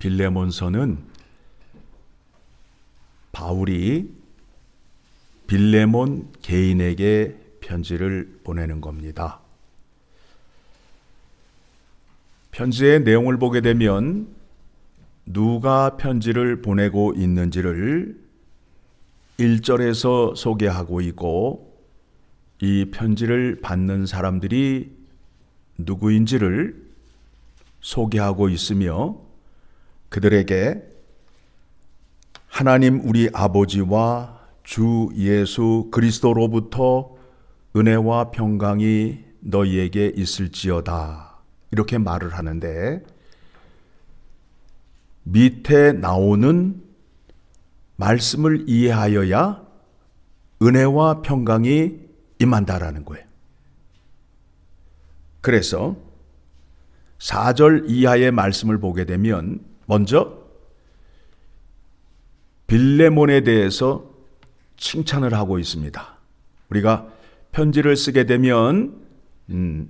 빌레몬서는 바울이 빌레몬 개인에게 편지를 보내는 겁니다. 편지의 내용을 보게 되면 누가 편지를 보내고 있는지를 1절에서 소개하고 있고 이 편지를 받는 사람들이 누구인지를 소개하고 있으며 그들에게 하나님 우리 아버지와 주 예수 그리스도로부터 은혜와 평강이 너희에게 있을지어다. 이렇게 말을 하는데 밑에 나오는 말씀을 이해하여야 은혜와 평강이 임한다라는 거예요. 그래서 4절 이하의 말씀을 보게 되면 먼저 빌레몬에 대해서 칭찬을 하고 있습니다. 우리가 편지를 쓰게 되면 음,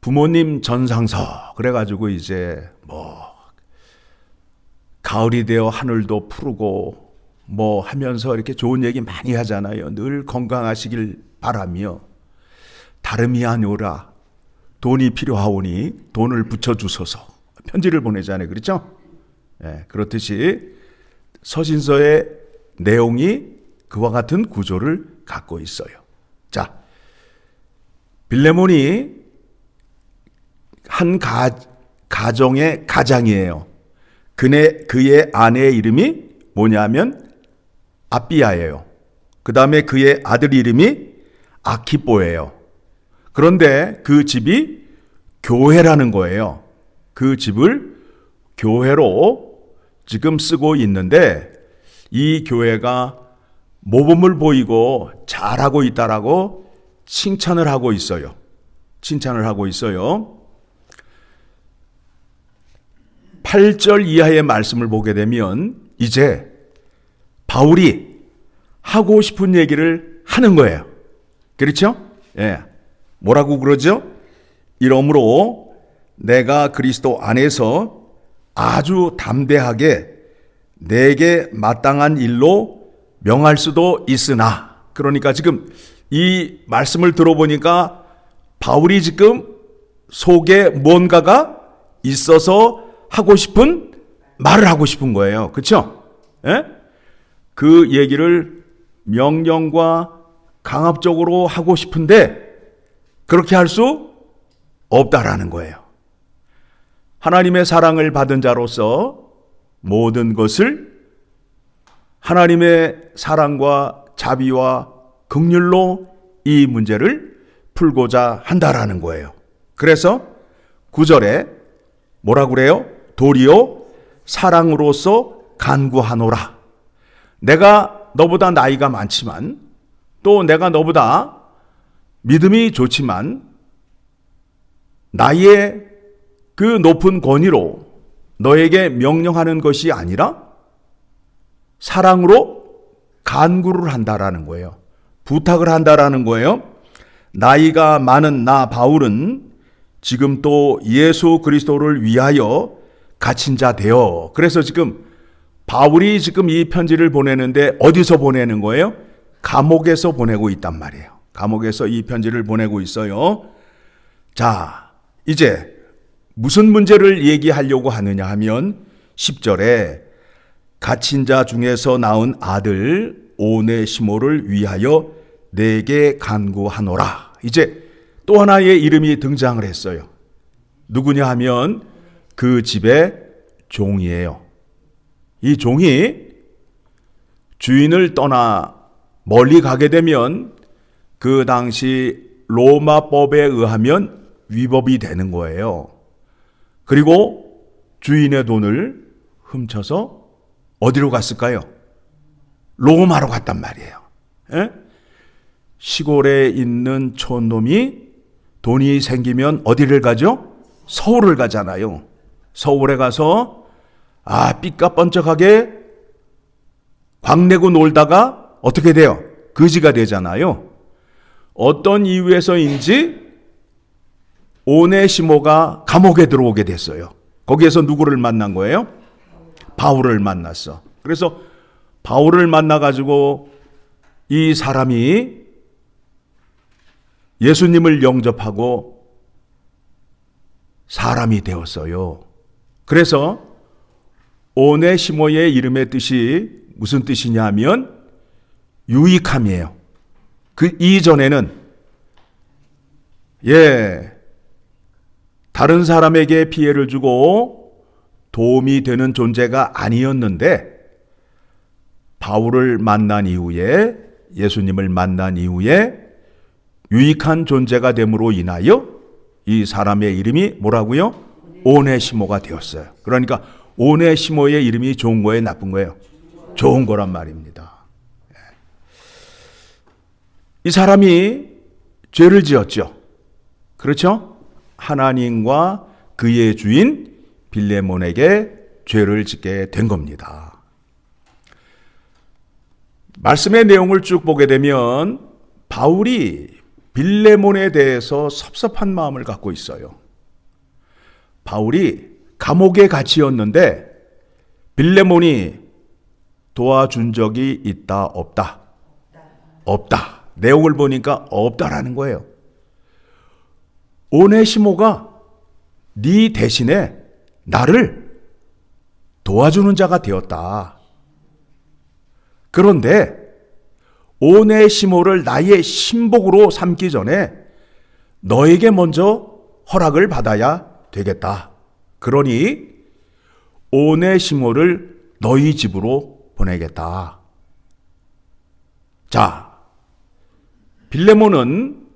부모님 전상서 그래가지고 이제 뭐 가을이 되어 하늘도 푸르고 뭐 하면서 이렇게 좋은 얘기 많이 하잖아요. 늘 건강하시길 바라며 다름이 아니오라 돈이 필요하오니 돈을 붙여주소서 편지를 보내잖아요. 그렇죠? 예, 그렇듯이 서신서의 내용이 그와 같은 구조를 갖고 있어요. 자, 빌레몬이 한 가, 가정의 가장이에요. 그네, 그의 아내의 이름이 뭐냐면 아비아예요. 그 다음에 그의 아들 이름이 아키뽀예요. 그런데 그 집이 교회라는 거예요. 그 집을 교회로 지금 쓰고 있는데 이 교회가 모범을 보이고 잘하고 있다라고 칭찬을 하고 있어요. 칭찬을 하고 있어요. 8절 이하의 말씀을 보게 되면 이제 바울이 하고 싶은 얘기를 하는 거예요. 그렇죠? 예. 뭐라고 그러죠? 이러므로 내가 그리스도 안에서 아주 담대하게 내게 마땅한 일로 명할 수도 있으나 그러니까 지금 이 말씀을 들어보니까 바울이 지금 속에 뭔가가 있어서 하고 싶은 말을 하고 싶은 거예요. 그렇죠? 예? 그 얘기를 명령과 강압적으로 하고 싶은데 그렇게 할 수 없다라는 거예요. 하나님의 사랑을 받은 자로서 모든 것을 하나님의 사랑과 자비와 긍휼로 이 문제를 풀고자 한다라는 거예요. 그래서 구절에 뭐라고 그래요? 도리어 사랑으로서 간구하노라. 내가 너보다 나이가 많지만 또 내가 너보다 믿음이 좋지만 나의 그 높은 권위로 너에게 명령하는 것이 아니라 사랑으로 간구를 한다라는 거예요. 부탁을 한다라는 거예요. 나이가 많은 나 바울은 지금 또 예수 그리스도를 위하여 갇힌 자 되어. 그래서 지금 바울이 지금 이 편지를 보내는데 어디서 보내는 거예요? 감옥에서 보내고 있단 말이에요. 감옥에서 이 편지를 보내고 있어요. 자, 이제 무슨 문제를 얘기하려고 하느냐 하면 10절에 갇힌 자 중에서 낳은 아들 오네시모를 위하여 내게 간구하노라. 이제 또 하나의 이름이 등장을 했어요. 누구냐 하면 그 집의 종이에요. 이 종이 주인을 떠나 멀리 가게 되면 그 당시 로마법에 의하면 위법이 되는 거예요. 그리고 주인의 돈을 훔쳐서 어디로 갔을까요? 로마로 갔단 말이에요. 에? 시골에 있는 촌놈이 돈이 생기면 어디를 가죠? 서울을 가잖아요. 서울에 가서 아 삐까뻔쩍하게 광내고 놀다가 어떻게 돼요? 거지가 되잖아요. 어떤 이유에서인지 오네시모가 감옥에 들어오게 됐어요. 거기에서 누구를 만난 거예요? 바울을 만났어. 그래서 바울을 만나 가지고 이 사람이 예수님을 영접하고 사람이 되었어요. 그래서 오네시모의 이름의 뜻이 무슨 뜻이냐면 유익함이에요. 그 이전에는 예 다른 사람에게 피해를 주고 도움이 되는 존재가 아니었는데 바울을 만난 이후에 예수님을 만난 이후에 유익한 존재가 됨으로 인하여 이 사람의 이름이 뭐라고요? 오네시모가 되었어요. 그러니까 오네시모의 이름이 좋은 거예요, 나쁜 거예요? 좋은 거란 말입니다. 이 사람이 죄를 지었죠. 그렇죠? 하나님과 그의 주인 빌레몬에게 죄를 짓게 된 겁니다. 말씀의 내용을 쭉 보게 되면 바울이 빌레몬에 대해서 섭섭한 마음을 갖고 있어요. 바울이 감옥에 갇히었는데 빌레몬이 도와준 적이 있다 없다. 없다. 내용을 보니까 없다라는 거예요. 오네시모가 네 대신에 나를 도와주는 자가 되었다. 그런데 오네시모를 나의 신복으로 삼기 전에 너에게 먼저 허락을 받아야 되겠다. 그러니 오네시모를 너희 집으로 보내겠다. 자, 빌레몬은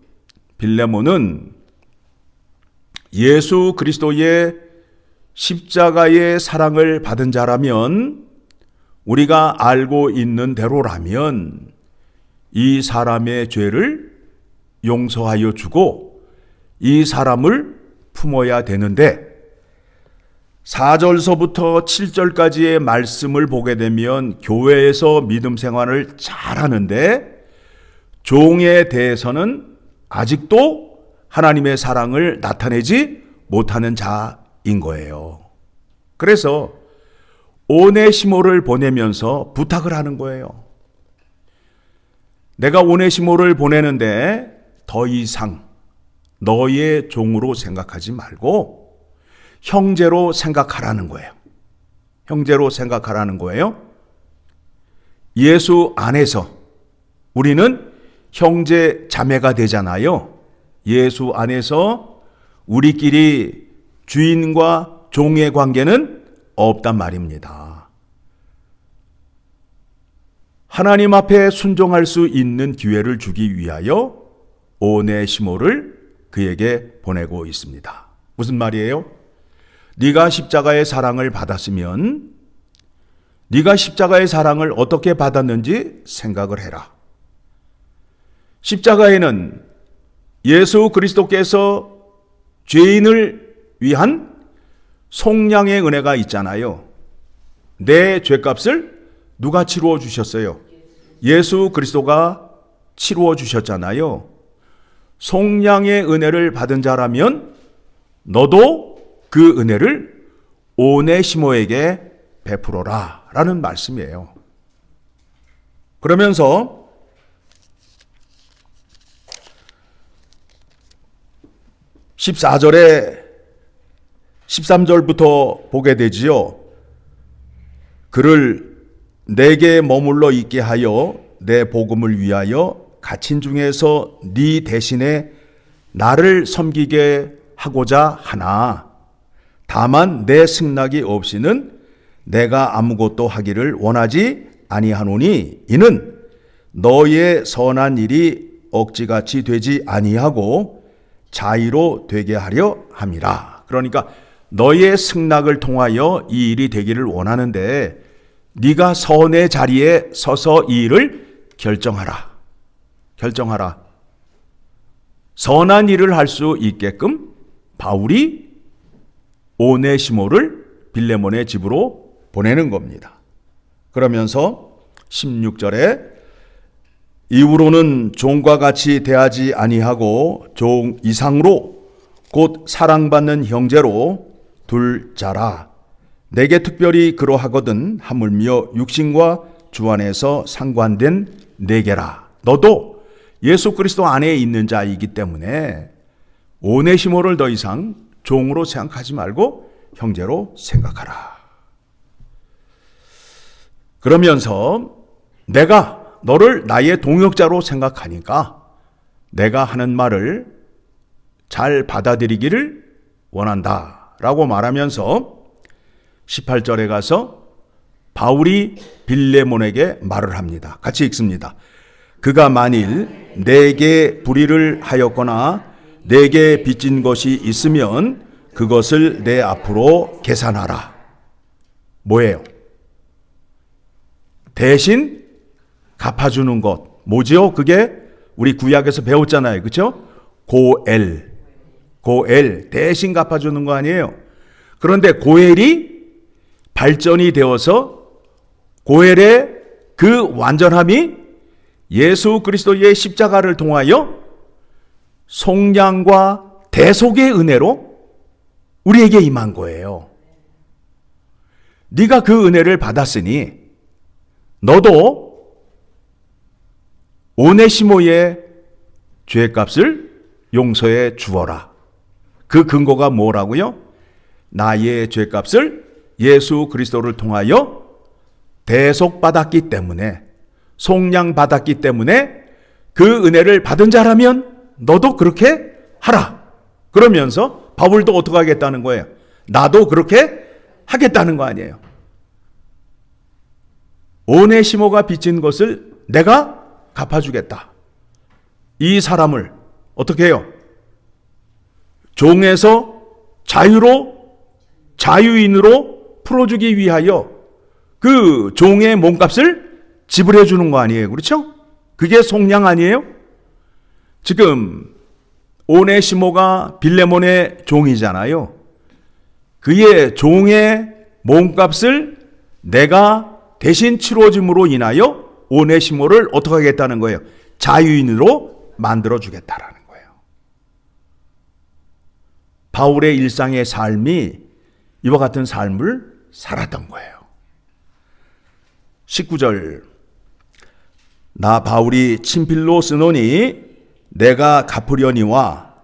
빌레몬은 예수 그리스도의 십자가의 사랑을 받은 자라면 우리가 알고 있는 대로라면 이 사람의 죄를 용서하여 주고 이 사람을 품어야 되는데 4절서부터 7절까지의 말씀을 보게 되면 교회에서 믿음 생활을 잘 하는데 종에 대해서는 아직도 하나님의 사랑을 나타내지 못하는 자인 거예요. 그래서 오네시모를 보내면서 부탁을 하는 거예요. 내가 오네시모를 보내는데 더 이상 너의 종으로 생각하지 말고 형제로 생각하라는 거예요. 형제로 생각하라는 거예요. 예수 안에서 우리는 형제 자매가 되잖아요. 예수 안에서 우리끼리 주인과 종의 관계는 없단 말입니다. 하나님 앞에 순종할 수 있는 기회를 주기 위하여 오네시모를 그에게 보내고 있습니다. 무슨 말이에요? 네가 십자가의 사랑을 받았으면 네가 십자가의 사랑을 어떻게 받았는지 생각을 해라. 십자가에는 예수 그리스도께서 죄인을 위한 속량의 은혜가 있잖아요. 내 죄값을 누가 치루어 주셨어요? 예수 그리스도가 치루어 주셨잖아요. 속량의 은혜를 받은 자라면 너도 그 은혜를 오네시모에게 베풀어라 라는 말씀이에요. 그러면서 14절에 13절부터 보게 되지요. 그를 내게 머물러 있게 하여 내 복음을 위하여 갇힌 중에서 네 대신에 나를 섬기게 하고자 하나 다만 내 승낙이 없이는 내가 아무것도 하기를 원하지 아니하노니 이는 너의 선한 일이 억지같이 되지 아니하고 자의로 되게 하려 함이라. 그러니까 너의 승낙을 통하여 이 일이 되기를 원하는데 네가 선의 자리에 서서 이 일을 결정하라. 결정하라. 선한 일을 할 수 있게끔 바울이 오네시모를 빌레몬의 집으로 보내는 겁니다. 그러면서 16절에 이후로는 종과 같이 대하지 아니하고 종 이상으로 곧 사랑받는 형제로 둘 자라. 내게 특별히 그러하거든 하물며 육신과 주 안에서 상관된 내게라. 너도 예수 그리스도 안에 있는 자이기 때문에 오네시모를 더 이상 종으로 생각하지 말고 형제로 생각하라. 그러면서 내가 너를 나의 동역자로 생각하니까 내가 하는 말을 잘 받아들이기를 원한다. 라고 말하면서 18절에 가서 바울이 빌레몬에게 말을 합니다. 같이 읽습니다. 그가 만일 내게 불의를 하였거나 내게 빚진 것이 있으면 그것을 내 앞으로 계산하라. 뭐예요? 대신 갚아주는 것. 뭐지요? 그게 우리 구약에서 배웠잖아요. 그쵸? 고엘. 고엘. 대신 갚아주는 거 아니에요. 그런데 고엘이 발전이 되어서 고엘의 그 완전함이 예수 그리스도의 십자가를 통하여 속량과 대속의 은혜로 우리에게 임한 거예요. 네가 그 은혜를 받았으니 너도 오네시모의 죄값을 용서해 주어라. 그 근거가 뭐라고요? 나의 죄값을 예수 그리스도를 통하여 대속받았기 때문에 속량받았기 때문에 그 은혜를 받은 자라면 너도 그렇게 하라. 그러면서 바울도 어떻게 하겠다는 거예요? 나도 그렇게 하겠다는 거 아니에요. 오네시모가 빚진 것을 내가 갚아주겠다. 이 사람을 어떻게 해요? 종에서 자유로 자유인으로 풀어주기 위하여 그 종의 몸값을 지불해 주는 거 아니에요. 그렇죠? 그게 속량 아니에요? 지금 오네시모가 빌레몬의 종이잖아요. 그의 종의 몸값을 내가 대신 치러줌으로 인하여 오네시모를 어떻게 하겠다는 거예요? 자유인으로 만들어 주겠다라는 거예요. 바울의 일상의 삶이 이와 같은 삶을 살았던 거예요. 19절 나 바울이 친필로 쓰노니 내가 갚으려니와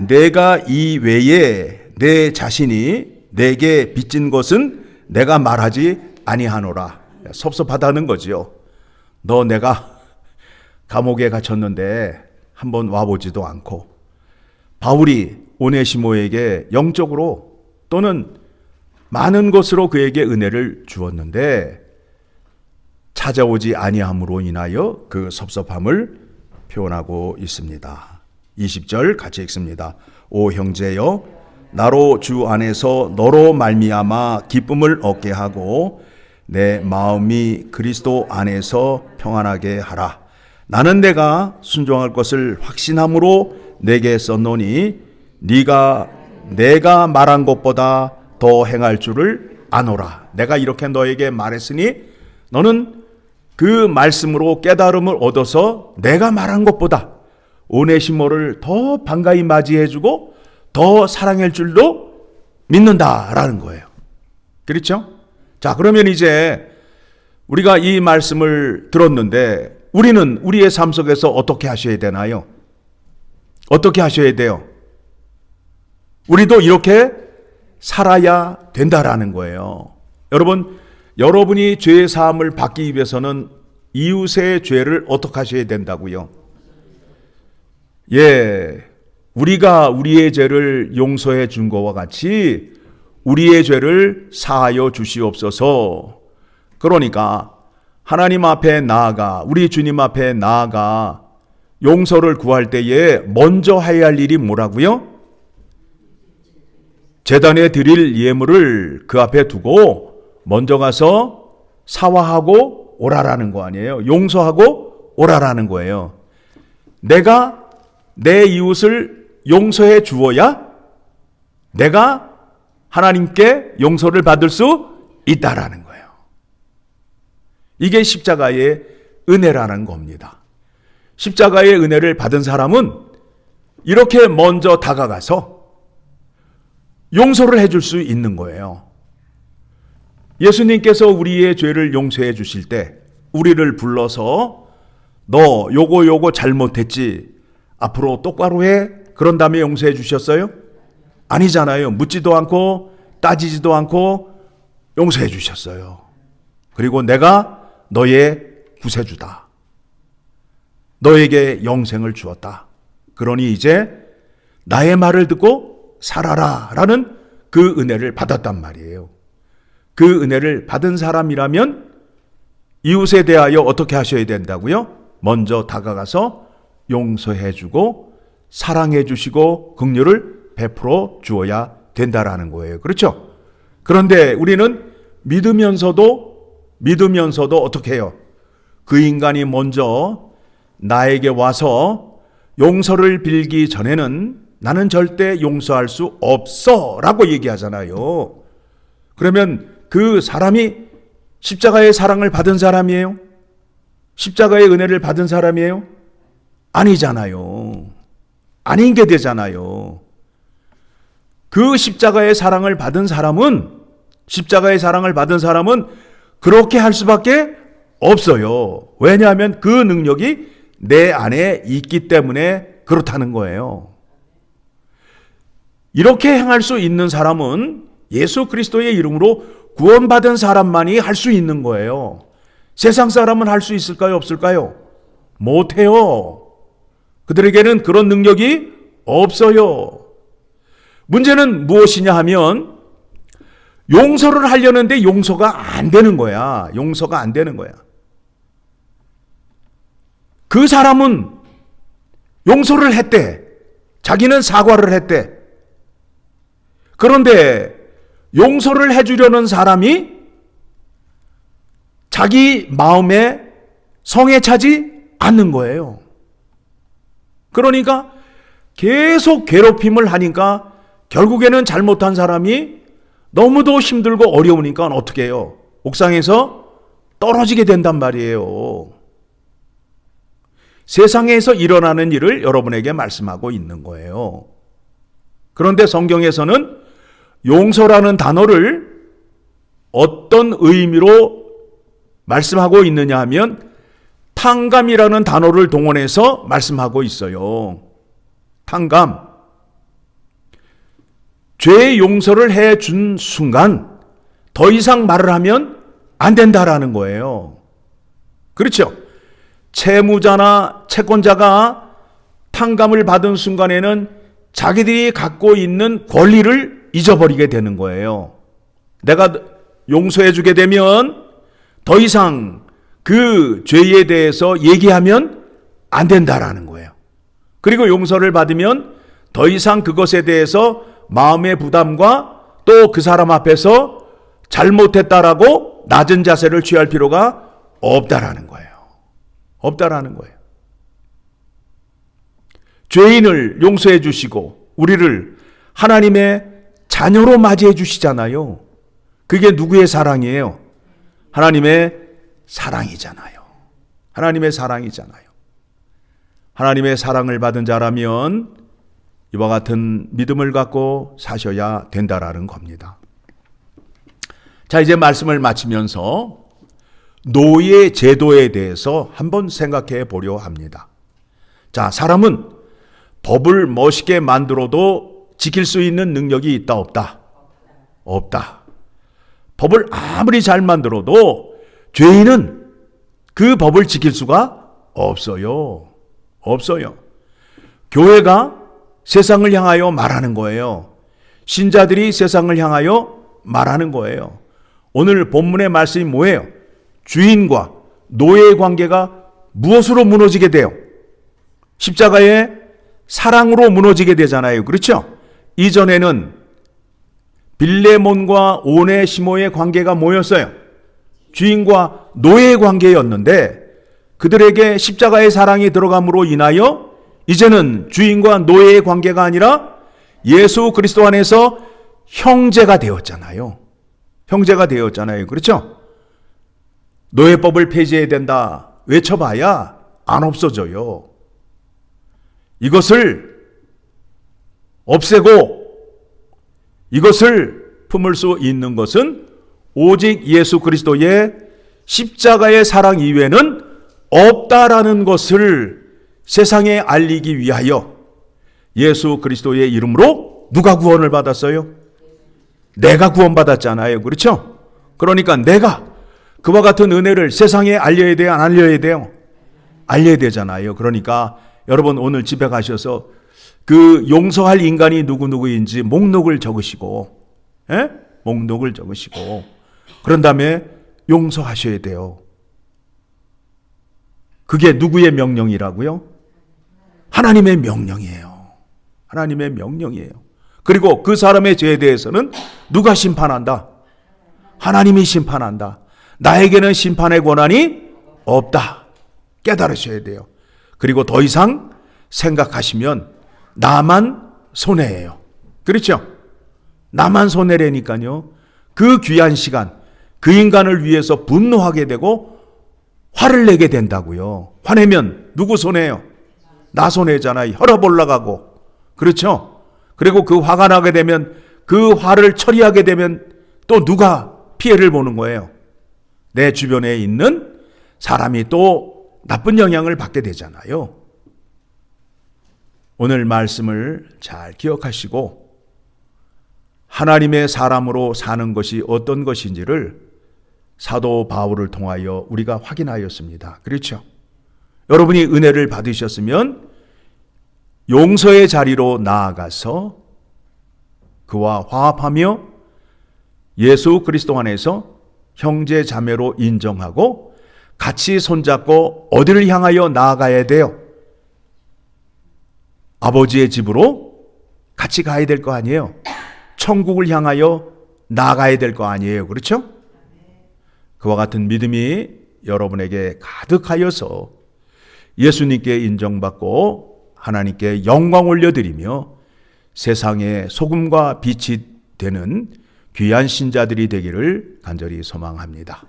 내가 이 외에 내 자신이 내게 빚진 것은 내가 말하지 아니하노라. 섭섭하다는 거지요. 너 내가 감옥에 갇혔는데 한번 와보지도 않고 바울이 오네시모에게 영적으로 또는 많은 것으로 그에게 은혜를 주었는데 찾아오지 아니함으로 인하여 그 섭섭함을 표현하고 있습니다. 20절 같이 읽습니다. 오 형제여 나로 주 안에서 너로 말미암아 기쁨을 얻게 하고 내 마음이 그리스도 안에서 평안하게 하라. 나는 내가 순종할 것을 확신함으로 내게 썼노니 네가 내가 말한 것보다 더 행할 줄을 아노라. 내가 이렇게 너에게 말했으니 너는 그 말씀으로 깨달음을 얻어서 내가 말한 것보다 오네시모를 더 반가이 맞이해주고 더 사랑할 줄도 믿는다라는 거예요. 그렇죠? 자, 그러면 이제 우리가 이 말씀을 들었는데 우리는 우리의 삶 속에서 어떻게 하셔야 되나요? 어떻게 하셔야 돼요? 우리도 이렇게 살아야 된다라는 거예요. 여러분, 여러분이 죄 사함을 받기 위해서는 이웃의 죄를 어떻게 하셔야 된다고요? 예. 우리가 우리의 죄를 용서해 준 것과 같이 우리의 죄를 사하여 주시옵소서. 그러니까 하나님 앞에 나아가 우리 주님 앞에 나아가 용서를 구할 때에 먼저 해야 할 일이 뭐라고요? 재단에 드릴 예물을 그 앞에 두고 먼저 가서 사화하고 오라라는 거 아니에요. 용서하고 오라라는 거예요. 내가 내 이웃을 용서해 주어야 내가 하나님께 용서를 받을 수 있다라는 거예요. 이게 십자가의 은혜라는 겁니다. 십자가의 은혜를 받은 사람은 이렇게 먼저 다가가서 용서를 해줄 수 있는 거예요. 예수님께서 우리의 죄를 용서해 주실 때 우리를 불러서 너 요거 요거 잘못했지 앞으로 똑바로 해 그런 다음에 용서해 주셨어요? 아니잖아요. 묻지도 않고 따지지도 않고 용서해 주셨어요. 그리고 내가 너의 구세주다. 너에게 영생을 주었다. 그러니 이제 나의 말을 듣고 살아라 라는 그 은혜를 받았단 말이에요. 그 은혜를 받은 사람이라면 이웃에 대하여 어떻게 하셔야 된다고요? 먼저 다가가서 용서해 주고 사랑해 주시고 긍휼을 베풀어 주어야 된다라는 거예요. 그렇죠? 그런데 우리는 믿으면서도 믿으면서도 어떻게 해요? 그 인간이 먼저 나에게 와서 용서를 빌기 전에는 나는 절대 용서할 수 없어 라고 얘기하잖아요. 그러면 그 사람이 십자가의 사랑을 받은 사람이에요? 십자가의 은혜를 받은 사람이에요? 아니잖아요. 아닌 게 되잖아요. 그 십자가의 사랑을 받은 사람은 십자가의 사랑을 받은 사람은 그렇게 할 수밖에 없어요. 왜냐하면 그 능력이 내 안에 있기 때문에 그렇다는 거예요. 이렇게 행할 수 있는 사람은 예수 그리스도의 이름으로 구원받은 사람만이 할 수 있는 거예요. 세상 사람은 할 수 있을까요? 없을까요? 못해요. 그들에게는 그런 능력이 없어요. 문제는 무엇이냐 하면 용서를 하려는데 용서가 안 되는 거야. 용서가 안 되는 거야. 그 사람은 용서를 했대. 자기는 사과를 했대. 그런데 용서를 해주려는 사람이 자기 마음에 성에 차지 않는 거예요. 그러니까 계속 괴롭힘을 하니까 결국에는 잘못한 사람이 너무도 힘들고 어려우니까 어떻게 해요? 옥상에서 떨어지게 된단 말이에요. 세상에서 일어나는 일을 여러분에게 말씀하고 있는 거예요. 그런데 성경에서는 용서라는 단어를 어떤 의미로 말씀하고 있느냐 하면 탕감이라는 단어를 동원해서 말씀하고 있어요. 탕감. 죄 용서를 해 준 순간 더 이상 말을 하면 안 된다라는 거예요. 그렇죠? 채무자나 채권자가 탕감을 받은 순간에는 자기들이 갖고 있는 권리를 잊어버리게 되는 거예요. 내가 용서해 주게 되면 더 이상 그 죄에 대해서 얘기하면 안 된다라는 거예요. 그리고 용서를 받으면 더 이상 그것에 대해서 마음의 부담과 또 그 사람 앞에서 잘못했다라고 낮은 자세를 취할 필요가 없다라는 거예요. 없다라는 거예요. 죄인을 용서해 주시고 우리를 하나님의 자녀로 맞이해 주시잖아요. 그게 누구의 사랑이에요? 하나님의 사랑이잖아요. 하나님의 사랑이잖아요. 하나님의 사랑을 받은 자라면 이와 같은 믿음을 갖고 사셔야 된다라는 겁니다. 자, 이제 말씀을 마치면서 노예 제도에 대해서 한번 생각해 보려 합니다. 자, 사람은 법을 멋있게 만들어도 지킬 수 있는 능력이 있다, 없다? 없다. 법을 아무리 잘 만들어도 죄인은 그 법을 지킬 수가 없어요. 없어요. 교회가 세상을 향하여 말하는 거예요. 신자들이 세상을 향하여 말하는 거예요. 오늘 본문의 말씀이 뭐예요? 주인과 노예의 관계가 무엇으로 무너지게 돼요? 십자가의 사랑으로 무너지게 되잖아요. 그렇죠? 이전에는 빌레몬과 오네시모의 관계가 뭐였어요? 주인과 노예의 관계였는데 그들에게 십자가의 사랑이 들어감으로 인하여 이제는 주인과 노예의 관계가 아니라 예수 그리스도 안에서 형제가 되었잖아요. 형제가 되었잖아요. 그렇죠? 노예법을 폐지해야 된다. 외쳐봐야 안 없어져요. 이것을 없애고 이것을 품을 수 있는 것은 오직 예수 그리스도의 십자가의 사랑 이외에는 없다라는 것을 세상에 알리기 위하여 예수 그리스도의 이름으로 누가 구원을 받았어요? 내가 구원받았잖아요. 그렇죠? 그러니까 내가 그와 같은 은혜를 세상에 알려야 돼요? 안 알려야 돼요? 알려야 되잖아요. 그러니까 여러분 오늘 집에 가셔서 그 용서할 인간이 누구누구인지 목록을 적으시고, 예? 목록을 적으시고, 그런 다음에 용서하셔야 돼요. 그게 누구의 명령이라고요? 하나님의 명령이에요. 하나님의 명령이에요. 그리고 그 사람의 죄에 대해서는 누가 심판한다? 하나님이 심판한다. 나에게는 심판의 권한이 없다. 깨달으셔야 돼요. 그리고 더 이상 생각하시면 나만 손해예요. 그렇죠? 나만 손해라니까요. 그 귀한 시간, 그 인간을 위해서 분노하게 되고 화를 내게 된다고요. 화내면 누구 손해요? 나 손해잖아요. 혈압 올라가고. 그렇죠? 그리고 그 화가 나게 되면 그 화를 처리하게 되면 또 누가 피해를 보는 거예요? 내 주변에 있는 사람이 또 나쁜 영향을 받게 되잖아요. 오늘 말씀을 잘 기억하시고 하나님의 사람으로 사는 것이 어떤 것인지를 사도 바울을 통하여 우리가 확인하였습니다. 그렇죠? 여러분이 은혜를 받으셨으면 용서의 자리로 나아가서 그와 화합하며 예수 그리스도 안에서 형제 자매로 인정하고 같이 손잡고 어디를 향하여 나아가야 돼요? 아버지의 집으로 같이 가야 될 거 아니에요? 천국을 향하여 나가야 될 거 아니에요? 그렇죠? 그와 같은 믿음이 여러분에게 가득하여서 예수님께 인정받고 하나님께 영광 올려드리며 세상의 소금과 빛이 되는 귀한 신자들이 되기를 간절히 소망합니다.